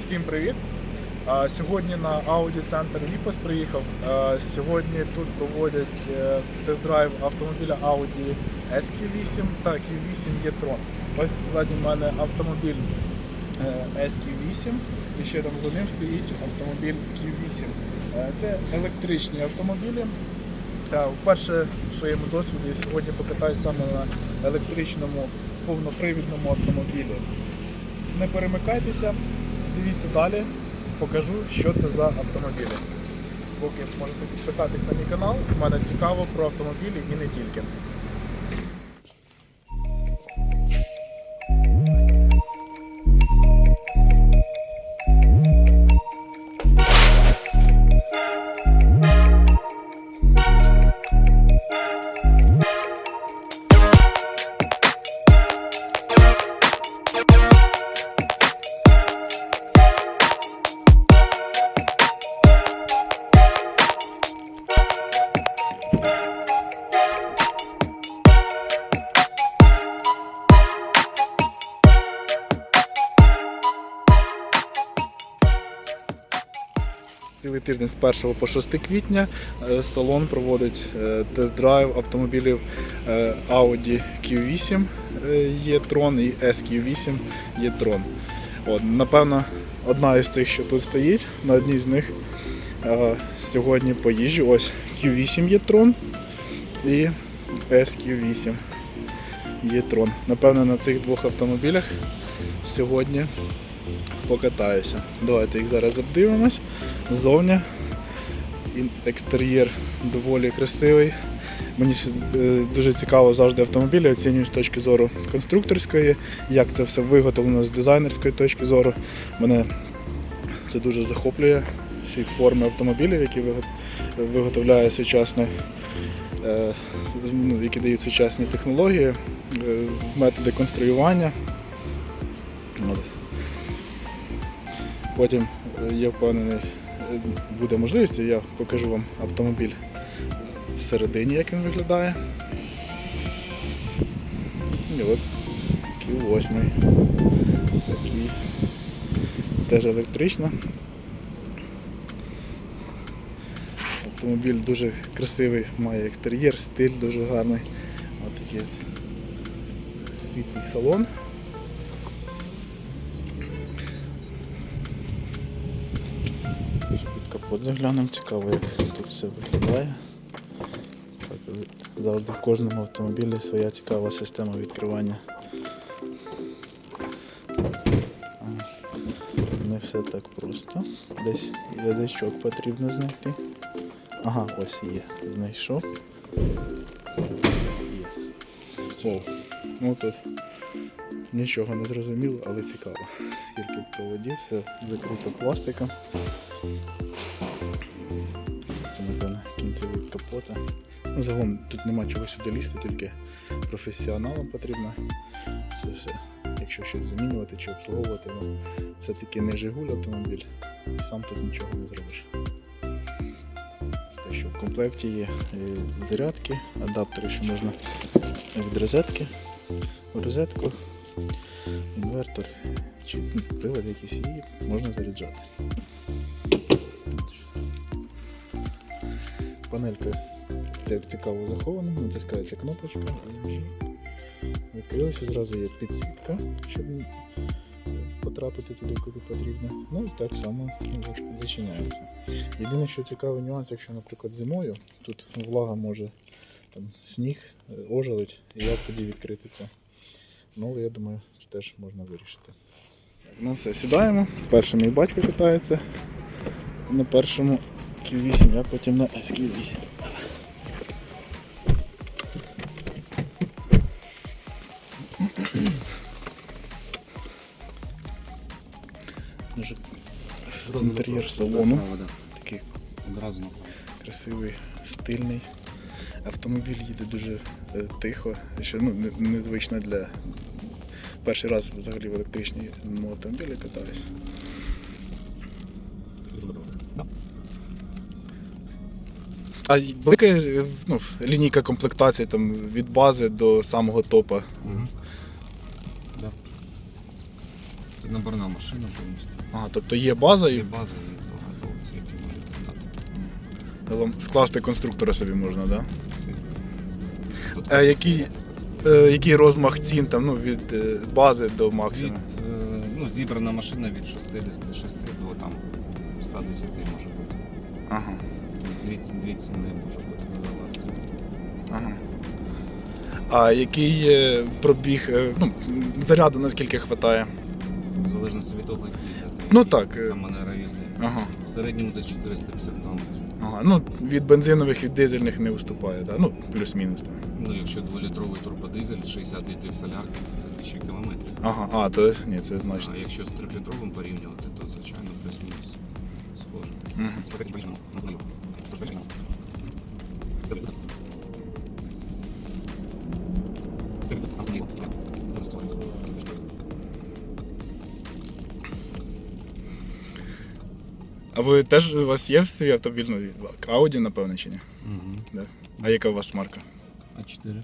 Всім привіт! Сьогодні на аудіоцентр Ліпос приїхав. Сьогодні тут проводять е, тест-драйв автомобіля Audi SQ8 та Q8 e-tron. Ось ззаді в мене автомобіль е, SQ8 і ще там за ним стоїть автомобіль Q8. Е, Це електричні автомобілі. Вперше в своєму досвіді сьогодні покатаюсь саме на електричному повнопривідному автомобілі. Не перемикайтеся, дивіться далі, покажу, що це за автомобілі. Поки можете підписатись на мій канал, в мене цікаво про автомобілі і не тільки. Цілий тиждень з 1 по 6 квітня е, салон проводить е, тест-драйв автомобілів е, Audi Q8 е, e-tron і SQ8 e-tron. От, напевно, одна із цих, що тут стоїть, на одній з них сьогодні поїжджу. Ось Q8 e-tron і SQ8 e-tron. Напевно, на цих двох автомобілях сьогодні покатаюся. Давайте їх зараз обдивимось. Ззовні екстер'єр доволі красивий. Мені е, дуже цікаво завжди автомобілі, оцінюю з точки зору конструкторської, як це все виготовлено з дизайнерської точки зору. Мене це дуже захоплює. Всі форми автомобілів, які виготовляє сучасний, е, ну, які дають сучасні технології, е, методи конструювання. Потім я впевнений, буде можливість, я покажу вам автомобіль всередині, як він виглядає. І от Q8. Такий. Теж електрична. Автомобіль дуже красивий, має екстер'єр, стиль дуже гарний. Ось такий світлий салон. Капот заглянемо, цікаво, як тут все виглядає. Так, завжди в кожному автомобілі своя цікава система відкривання. Не все так просто. Десь язичок потрібно знайти. Ага, ось є. Знайшов. Є. О, ну тут нічого не зрозуміло, але цікаво. Скільки проводів, все закрито пластиком. Напевно, капота. Ну, загалом тут нема чого сюди лізти, тільки професіоналам потрібно це все. Якщо щось замінювати чи обслуговувати, ну, все-таки не Жигуль автомобіль, і сам тут нічого не зробиш. Те, що в комплекті є е, зарядки, адаптери, що можна від розетки в розетку, інвертор чи прилад якийсь і можна заряджати. Панелька цікаво захована, натискається кнопочка, і відкрилася, зразу є підсвітка, щоб потрапити туди, куди потрібно. Ну і так само зачиняється. Єдине, що цікавий нюанс, якщо, наприклад, зимою тут влага може там, сніг е, ожеледь, і як тоді відкрити це. Ну, я думаю, це теж можна вирішити. Ну все, сідаємо. Спершу мій батько катається на першому Q8, я потім на SQ8. Дуже інтер'єр салону. Такий Одразу красивий, стильний. Автомобіль їде дуже е, тихо, що ну, незвично для перший раз взагалі в електричному автомобілі катаюсь. А велика е, ну, лінійка комплектації там, від бази до самого топа. Угу. Да. Це наборна машина повністю. Ага, тобто є база Є і база і багато опцій, які можна додати. скласти конструктора собі можна, так? Да? Тут А який, е, який розмах цін там, ну, від е, бази до від, максимуму? е, ну, зібрана машина від 66 до там 110 може бути. Ага. Дві, дві ціни може бути додаватися. ага. А який е, пробіг, е, ну, заряду наскільки вистачає? В залежності від того, як їздити. Ну, так, е. Там манера різні. Ага. В середньому десь 450 км. ага. Ну, від бензинових, від дизельних не виступає, так? Ну, плюс-мінус там. Ну, якщо 2-літровий турбодизель, 60 літрів солярки, то це 1000 км. Ага, а, то ні, це значно. А якщо з 3-літровим порівнювати, то звичайно плюс-мінус схоже. Мгм. Ви теж у вас є свій автомобіль? Ну, Audi, напевно, чи ні? Мгм. Да. А яка у вас марка? А 4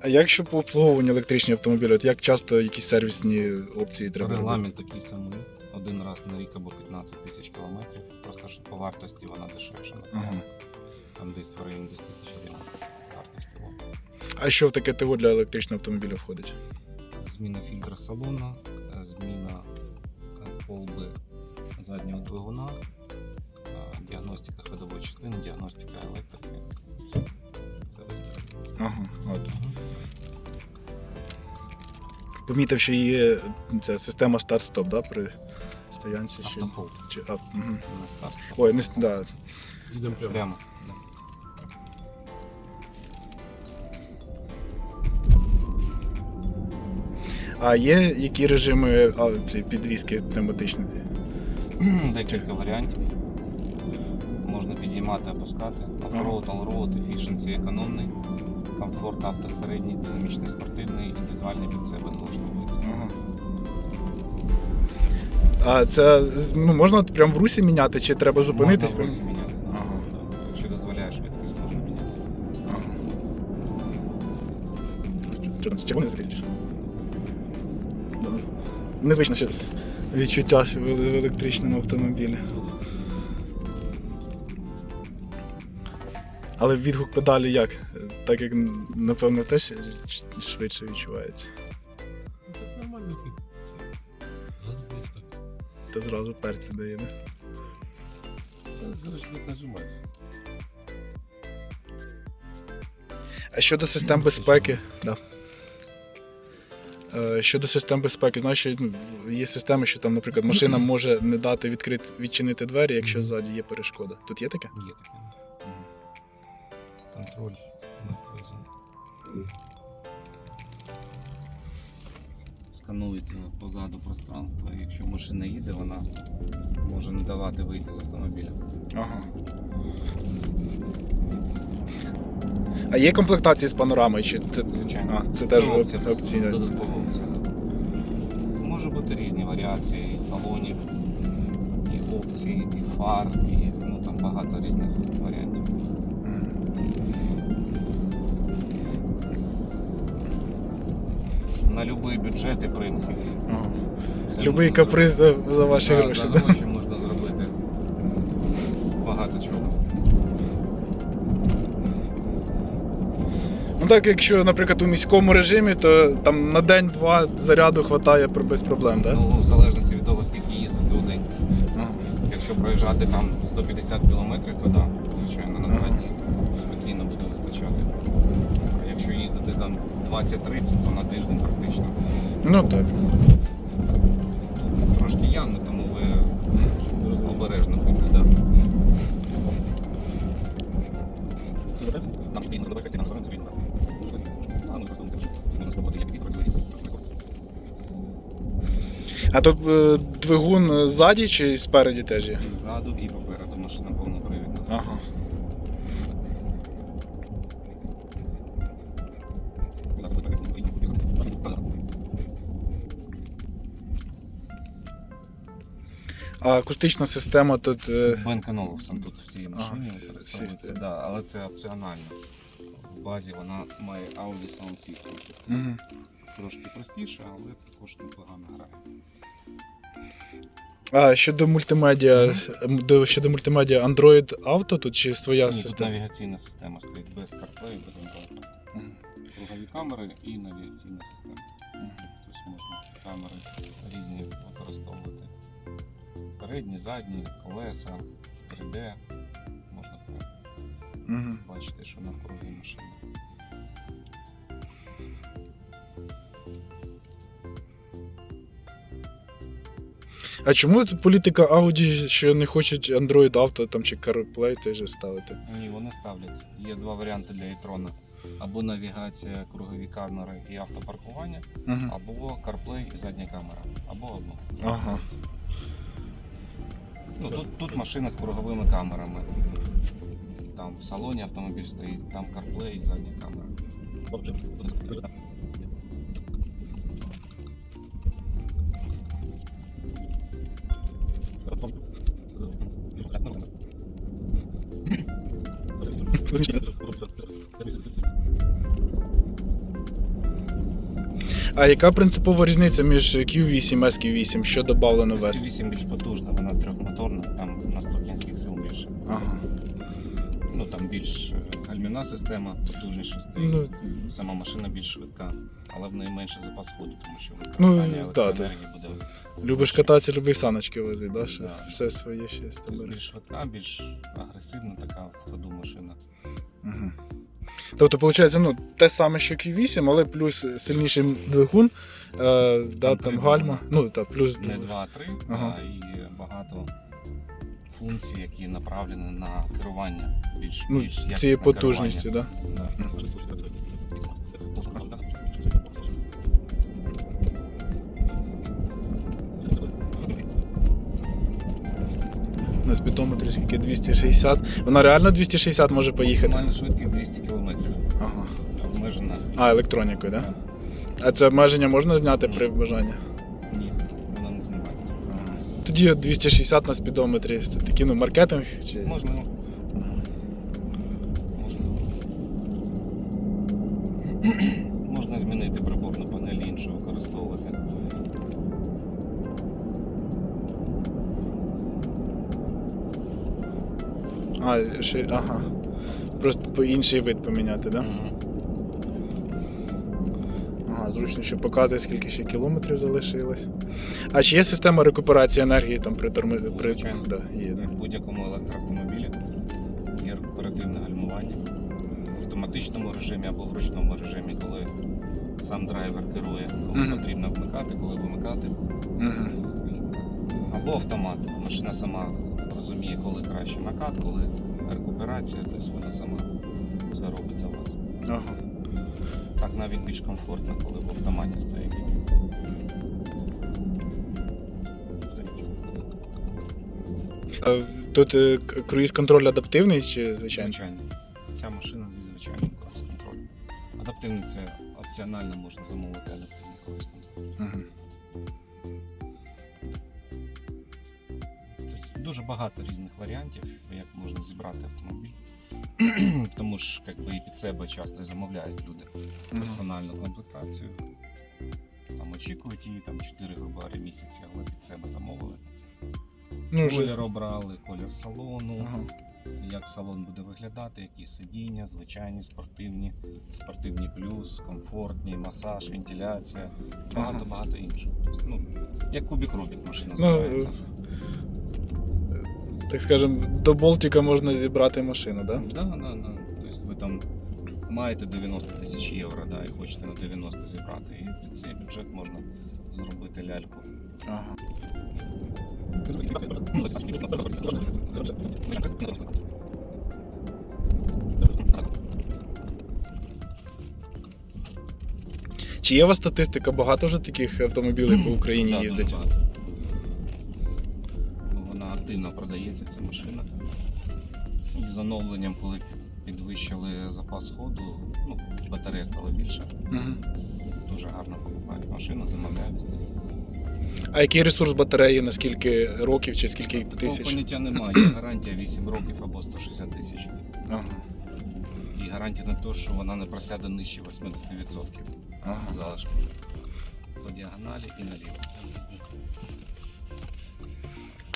А якщо по обслуговуванню електричні автомобілі, от як часто якісь сервісні опції треба? робити? Регламент такий самий. Один раз на рік або 15 тисяч кілометрів. Просто що по вартості вона дешевша. Ага. Там десь в районі 10 тисяч гривень вартість того. А що в таке ТО для електричного автомобіля входить? Зміна фільтра салона, зміна е, колби заднього двигуна, е, діагностика ходової частини, діагностика електрики. Все. Це. Ага, от. Помітив, що є ця система старт-стоп, да, при стоянці. Автохолд Чи, а, угу. на старт. Ой, не да. Йдемо прямо. Да. А є які режими а, ці підвіски пневматичні? Декілька варіантів. Можна підіймати, опускати. Оффроуд, allroad, efficiency економний, комфорт автосередній, динамічний спортивний, індивідуальний під себе налаштовується. Ага. А це ну, можна прям в русі міняти, чи треба зупинитись? Можна в русі міняти. да. Ага. Да. Якщо дозволяє швидкість, можна міняти. Ага. Червоний закритиш? Незвично ще відчуття в в електричному автомобілі. Але відгук педалі як? Так як, напевно, теж швидше відчувається. Так нормально. Це. Б'єш так. Та зразу перці дає. Да? Та Зараз як нажимаєш. А щодо систем безпеки, да. Е, Щодо систем безпеки, знаєш, що ну, є системи, що там, наприклад, машина може не дати відкрити, відчинити двері, якщо ззаді є перешкода. Тут є таке? Є таке. Контроль над візом. Сканується позаду пространство. Якщо машина їде, вона може не давати вийти з автомобіля. Ага. А є комплектації з панорамою? Чи це... Звичайно. А, це теж опція, оп- опційна. додаткова опція. Може бути різні варіації і салонів, і опцій, і фар, і ну, там багато різних варіантів. На будь-який бюджет і примхи. Ага. Любий каприз за, за ваші Да, гроші. Да? Ну так, якщо, наприклад, у міському режимі, то там на день-два заряду вистачає без проблем, так? Ну, в залежності від того, скільки їздити у день. Ага. Якщо проїжджати там 150 кілометрів, то да, звичайно, на два дні спокійно буде вистачати. А якщо їздити там 20-30, то на тиждень практично. Ну так. Тут трошки явно, тому ви обережно будьте. Да. А тут е, двигун ззаді чи спереді теж є? І ззаду, і попереду машина повнопривідна. Ага. А акустична система тут. е, Олufsen тут всі машини всі використовуються, да, але це опціонально. В базі вона має Audi Sound System. Мгм. Трошки простіше, але також непогано грає. А щодо мультимедіа, м, до- щодо мультимедіа Android Auto тут чи своя Ні, тут система? навігаційна система стоїть без CarPlay, без Android. Кругові камери і навігаційна система. Тобто можна камери різні використовувати. Передні, задні, колеса, 3D. Можна Мгм. бачити, що навкруги машини. А чому от політика Audi, що не хочуть Android Auto там, чи CarPlay теж ставити? Ні, вони ставлять. Є два варіанти для e-tron. Або навігація, кругові камери і автопаркування, Мгм. або CarPlay і задня камера. Або одну. Ага. Ну, тут, тут машина з круговими камерами. Там в салоні автомобіль стоїть, там CarPlay і задня камера. А яка принципова різниця між Q8 і SQ8? Що додавлено в S? 8 більш потужна, вона трьохмоторна, там на 100 кінських сил більше. Ага. Ну там більш е, гальмівна система, потужніше стоїть. Ну, Сама машина більш швидка, але в неї менше запас ходу, тому що Ну, використання да, електроенергії буде любиш кататися, люби саночки возити, да? Да. все своє ще з тобто, більш швидка, більш агресивна така в ходу машина. Угу. Тобто, виходить, ну, те саме, що Q8, але плюс сильніший двигун, е, да, Там там гальма, ну, та, плюс Не 2-3, Ага. і багато функцій, які направлені на керування. Більш, ну, більш якісне цієї потужності, да? керування. На спідометрі скільки 260. Вона реально 260 може поїхати. Максимальна швидкість 200 км. Ага. Обмежена. А, електронікою, так? Да? А це обмеження можна зняти при бажанні? Ні, вона не знімається. Тоді 260 на спідометрі. Це такий ну, маркетинг? Чи... Можливо. А, ще, ага. Просто по інший вид поміняти, так? Да? Ага, зручно, що показує, скільки ще кілометрів залишилось. А чи є система рекуперації енергії там при тормозі? При... Звичайно. Да, є, да. В будь-якому електроавтомобілі є рекуперативне гальмування в автоматичному режимі або в ручному режимі, коли сам драйвер керує, коли Мгм. потрібно вмикати, коли вимикати. Угу. Або автомат. Машина сама розуміє, коли краще накат, коли рекуперація, тобто вона сама все робиться у вас. Ага. Так навіть більш комфортно, коли в автоматі стоїть. Тут е, к- круїз-контроль адаптивний чи звичайно? Звичайно. Ця машина зі звичайним круїз-контролем. Адаптивний це опціонально можна замовити адаптивний круїз-контроль. Угу. Дуже багато різних варіантів, як можна зібрати автомобіль. Тому ж якби, і під себе часто замовляють люди персональну комплектацію. Там очікують її там 4 грубо говоря, місяці, але під себе замовили. Ну. Колір обрали, колір салону, Ага. як салон буде виглядати, які сидіння, звичайні, спортивні, спортивні плюс, комфортні, масаж, вентиляція, багато-багато іншого. Тобто, ну, як кубік Рубік машина Ну, збирається. Так скажем, до болтика можна зібрати машину, так? Да? Да, да, да. Тобто ви там маєте 90 тисяч євро, да, і хочете на 90 зібрати. І під цей бюджет можна зробити ляльку. Ага. Чи є у вас статистика? Багато вже таких автомобілів по Україні їздить? Активно продається, ця машина. І з оновленням, коли підвищили запас ходу, ну, батарея стала більше. Угу. Дуже гарно покупають машину, замовляють. А який ресурс батареї, на скільки років чи скільки Такого тисяч? поняття немає. Є гарантія 8 років або 160 тисяч. Ага. І гарантія на те, що вона не просяде нижче 80% Ага. залишку. По діагоналі і наліво.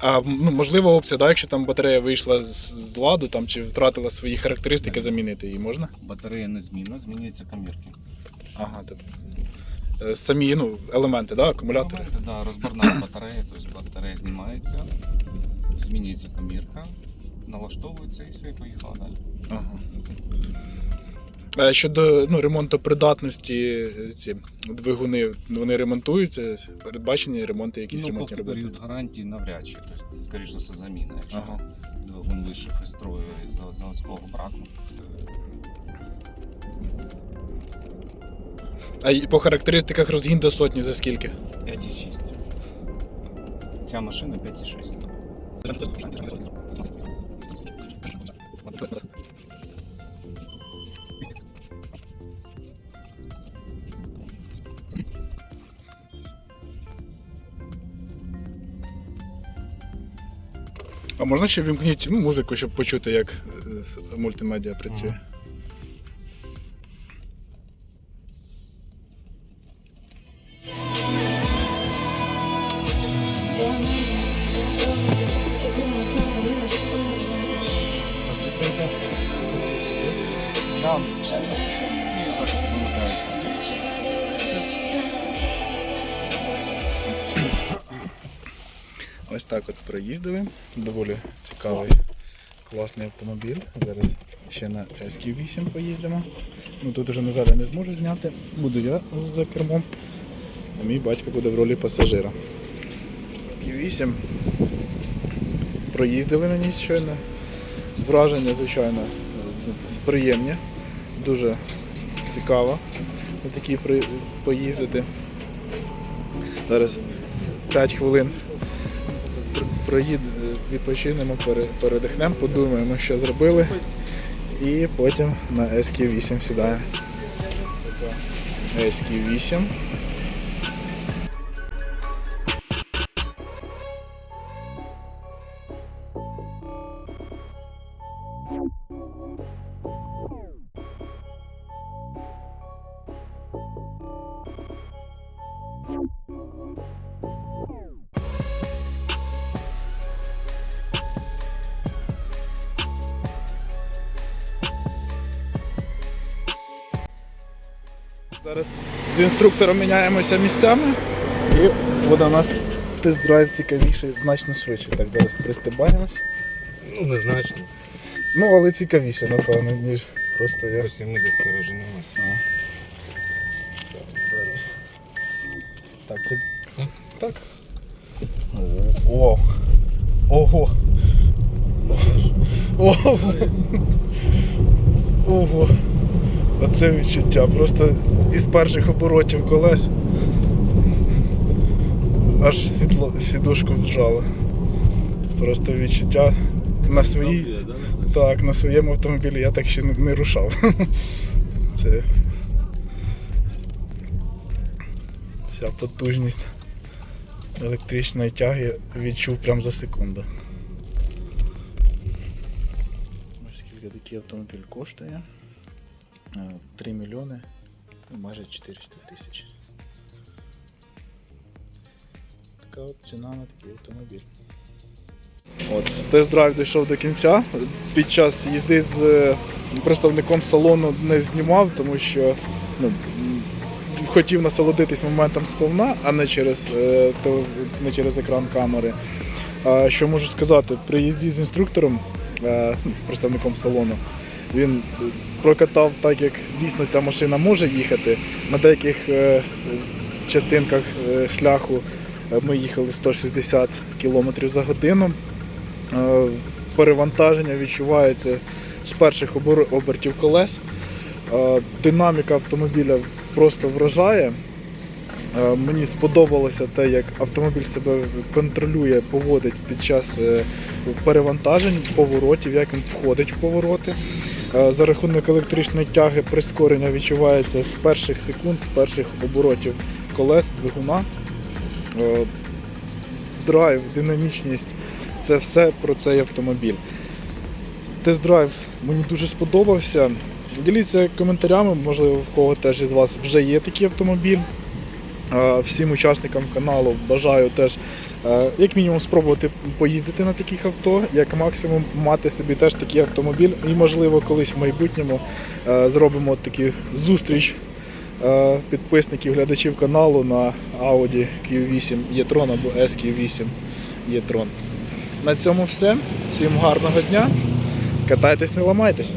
А ну, можлива опція, да, якщо там батарея вийшла з, з ладу там, чи втратила свої характеристики, замінити її можна? Батарея незмінна, змінюються камірки. Ага, тобто. е, Самі ну, елементи, да, акумулятори. Елементи, да, розборна батарея, тобто батарея знімається, змінюється камірка, налаштовується і все, і поїхала далі. Ага. А щодо ну, ремонту придатності, е, ці двигуни, вони ремонтуються, передбачені ремонти, якісь ну, ремонтні поки робити. період гарантії навряд чи, тобто, скоріш за все, заміна, якщо Ага. двигун вийшов із строю з заводського браку. А по характеристиках розгін до сотні за скільки? 5,6. Ця машина 5,6. А можна ще вімкніть ну, музику, щоб почути, як е, мультимедіа працює? Проїздили. Доволі цікавий, класний автомобіль. Зараз ще на SQ8 поїздимо. Ну тут уже назад не зможу зняти. Буду я за кермом. А мій батько буде в ролі пасажира. Q8. Проїздили на ній щойно. Враження, звичайно, приємні. Дуже цікаво на такій поїздити. Зараз 5 хвилин проїд, відпочинемо, передихнемо, подумаємо, що зробили. І потім на SQ8 сідаємо. SQ8. Інструктором міняємося місцями і буде у нас тест-драйв цікавіший, значно швидше. Так, зараз пристебаємось. Ну, незначно. Ну, але цікавіше, напевно, ніж просто я. До 70 розженемося. Так, зараз. Так, це. Так. О. Ого. Ого. Ого. Оце відчуття. Просто із перших оборотів колес. Аж в сідло, в сідушку вжало. Просто відчуття на своїй. Так, на своєму автомобілі я так ще не, не рушав. Це вся потужність електричної тяги відчув прямо за секунду. Ось скільки такий автомобіль коштує. Е, 3 мільйони, ну, майже 400 тисяч. Така от ціна на такий автомобіль. От, тест-драйв дійшов до кінця. Під час їзди з е, представником салону не знімав, тому що ну, хотів насолодитись моментом сповна, а не через, е, не через екран камери. Що можу сказати, при їзді з інструктором, е, ну, з представником салону, він прокатав так, як дійсно ця машина може їхати. На деяких е, частинках е, шляху е, ми їхали 160 км за годину. Перевантаження відчувається з перших обертів колес. Динаміка автомобіля просто вражає. Мені сподобалося те, як автомобіль себе контролює, поводить під час перевантажень, поворотів, як він входить в повороти. За рахунок електричної тяги прискорення відчувається з перших секунд, з перших оборотів колес, двигуна. Е, драйв, динамічність це все про цей автомобіль. Тест-драйв мені дуже сподобався. Діліться коментарями, можливо, в кого теж із вас вже є такий автомобіль. Е, Всім учасникам каналу бажаю теж як мінімум спробувати поїздити на таких авто, як максимум мати собі теж такий автомобіль. І можливо колись в майбутньому е, зробимо таку зустріч е, підписників, глядачів каналу на Audi Q8 e-tron або SQ8 e-tron. На цьому все. Всім гарного дня. Катайтесь, не ламайтесь.